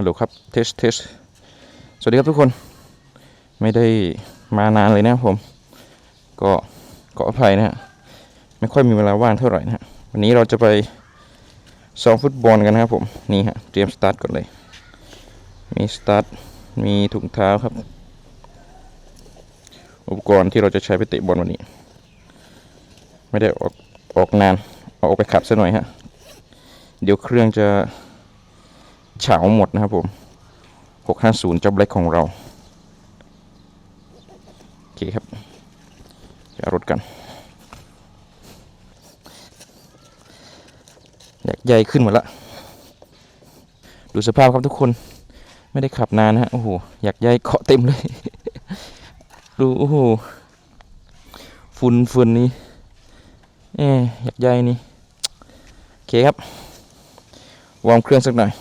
ฮัลโหลครับเทสเทสสวัสดีครับทุกคนไม่ได้มานานเลยนะผม ก็ขออภัยนะฮะไม่ค่อยมีเวลาว่างเท่าไหร่นะฮะวันนี้เราจะไปซ้อมฟุตบอลกันนะครับผมนี่ฮะเตรียมสตาร์ทก่อนเลย มีสตาร์ทมีถุงเท้าครับ อุปกรณ์ที่เราจะใช้ไปเตะบอลวันนี้ ไม่ได้ออกออกนานออกไปขับซะหน่อยฮะเดี๋ยวเครื่องจะ เฉาหมดนะครับผม650จับเล็กของเรา โอเคครับจะรถกัน อยากใหญ่ขึ้นหมดละ ดูสภาพครับทุกคน ไม่ได้ขับนานนะฮะ โอ้โห อยากใหญ่เกาะเต็มเลย ดู โอ้โห ฝุ่นฝุ่นนี้เอ๊อยากใหญ่นี่ โอเคครับ วอร์มเครื่องสักหน่อย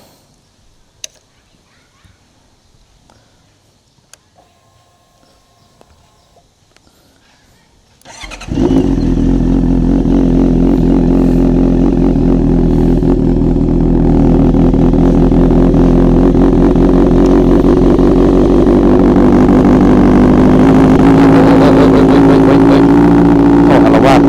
โอ้อารวาส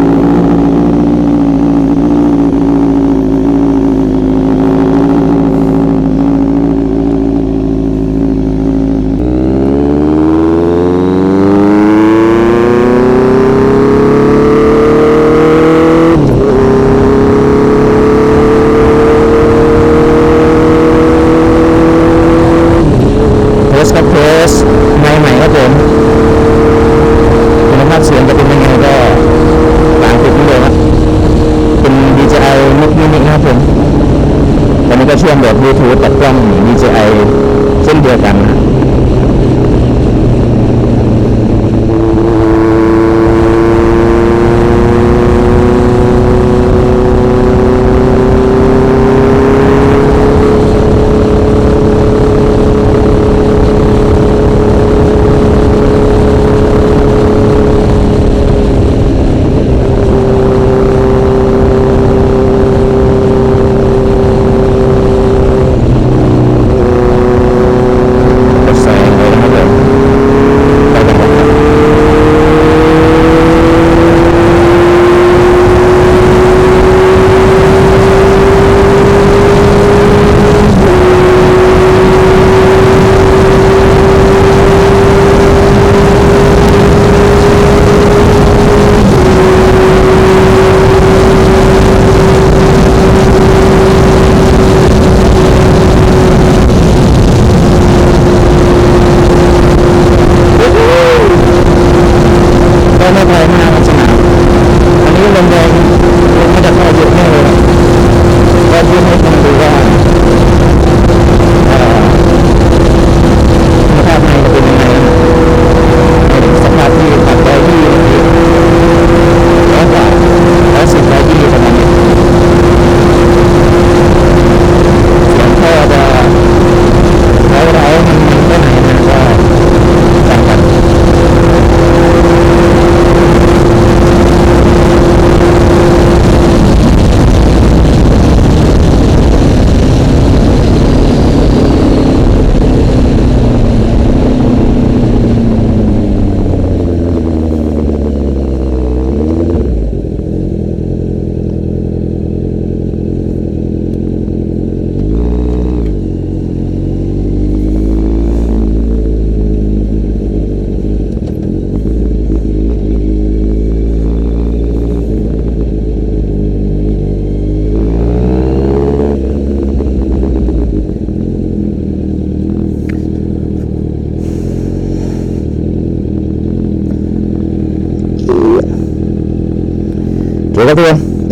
เทสครับเทสใหม่ๆครับผม คุณภาพเสียงจะเป็นยังไงก็ตามคลิปนี้เลยครับเป็น DJI นี่นะครับผมตอนนี้ก็เชื่อมโหลดบลูทูธกับกล้อง DJI เช่นเดียวกันนะ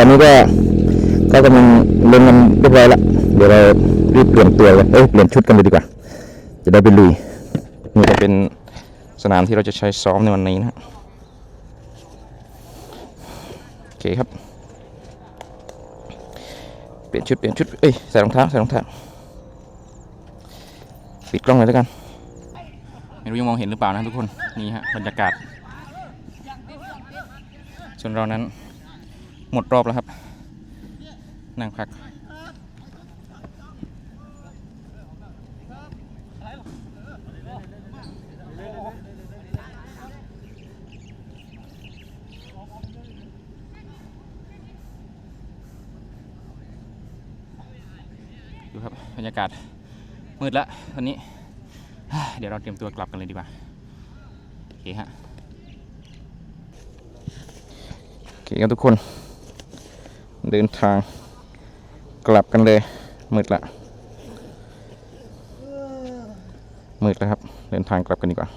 ตอนนี้ก็ก็กำลังเล่นกันเรียบร้อยแล้วเดี๋ยวเรารีบเปลี่ยนตัวเลยเอ้ยเปลี่ยนชุดกันเลยดีกว่า จะได้ไปลุยนี่จะเป็นสนามที่เราจะใช้ซ้อมในวันนี้นะฮะโอเคครับ เปลี่ยนชุดเปลี่ยนชุดเอ้ยใส่รองเท้าใส่รองเท้าปิดกล้องเลยแล้วกันไม่รู้ยังมองเห็นหรือเปล่านะทุกคนนี่ฮะบรรยากาศส่วนเรานั้น หมดรอบแล้วครับ นั่งพัก ดูครับบรรยากาศ มืดแล้วตอนนี้ เดี๋ยวเราเตรียมตัวกลับกันเลยดีกว่า โอเคฮะโอเคครับทุกคน เดินทางกลับกันเลยมืดละมืดแล้วครับ เดินทางกลับกันดีกว่า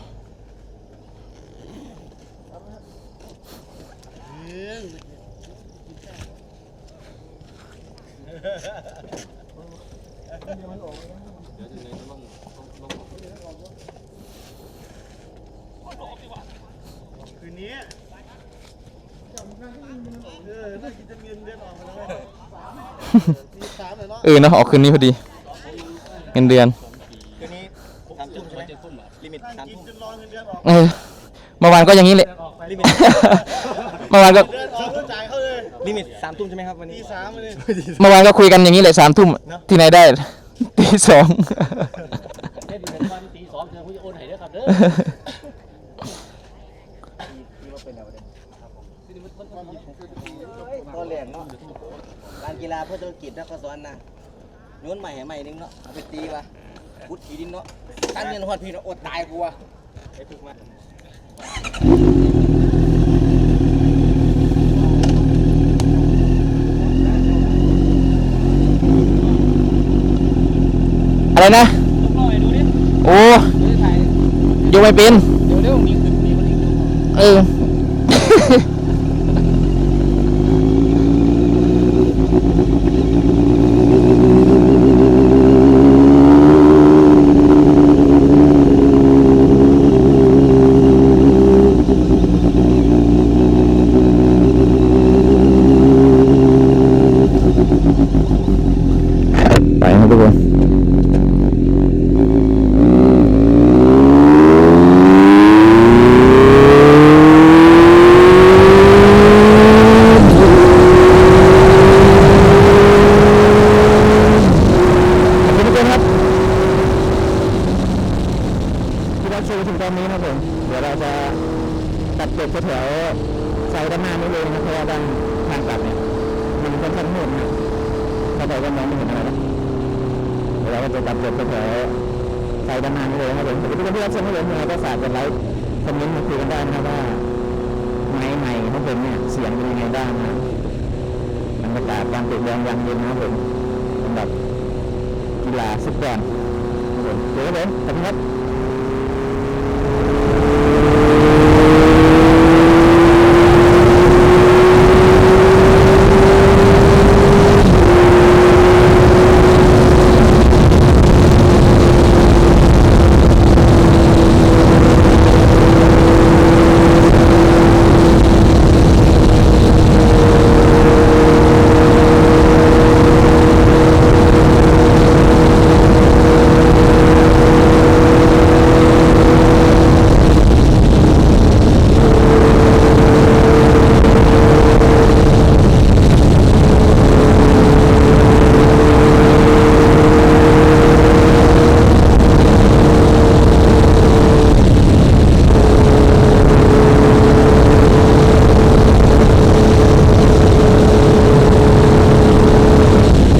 เออน่ากินจะเงินเดือนออกมาแล้วตีสามเลยเนาะเออเนอะออกคืนนี้พอดี เงินเดือนคืนนี้สามทุ่มใช่ไหมลิมิตสามทุ่มจนรอเงินเดือนออกเออเมื่อวานก็อย่างนี้แหละ ลิมิต เมื่อวานก็เดือนออกก็จ่ายเขาเลยลิมิตสามทุ่มใช่ไหมครับวันตีนี้สามเลยเมื่อวานก็คุยกันอย่างนี้แหละสามทุ่มที่ไหนได้ตีสอง เล่นเป็นวันตีสองเธอคุณจะโอนให้เด้อครับเด้อ ตัวแหลงเนาะ การกีฬาเพื่อธุรกิจนะเขาสอนนะโยนใหม่ให้ใหม่นึงเนาะเอาไปตีวะพุดขีดินเนาะตั้งเงินหอดพี่เนาะอดตายกูวะไอ้ถึกมาอะไรนะต้องรอให้ดูดิโอ้ดูดิถ่ายยกไม่เป็น เดี๋ยวเดี๋ยวมีคือมีคนอีกดูเออ ไปครับทุกคน ขอบคุณทุกคนครับ ที่รับชมถึงตอนนี้นะครับผม เดี๋ยวเราจะตัดจบแถวๆไซด้านหน้านี้เลยนะครับเพราะว่าด้านทางกลับเนี่ยมันค่อนข้างมืดนะครับเข้าไปก็มองไม่เห็นอะไรนะเดี๋ยวเราก็จะตัดจบแถวๆไซด้านหน้านี้เลยนะครับผมขอบคุณทุกคนที่รับชมครับผมยังไงก็ฝากกดไลค์คอมเมนต์มาคุยกันได้นะครับว่าไม้ใหม่ของผมเนี่ยเสียงเป็นยังไงบ้างนะบรรยากาศการติดแดงยังเย็นนะครับผมสำหรับกีฬาฟุตบอลครับผมเดี๋ยวครับผมขอบคุณครับ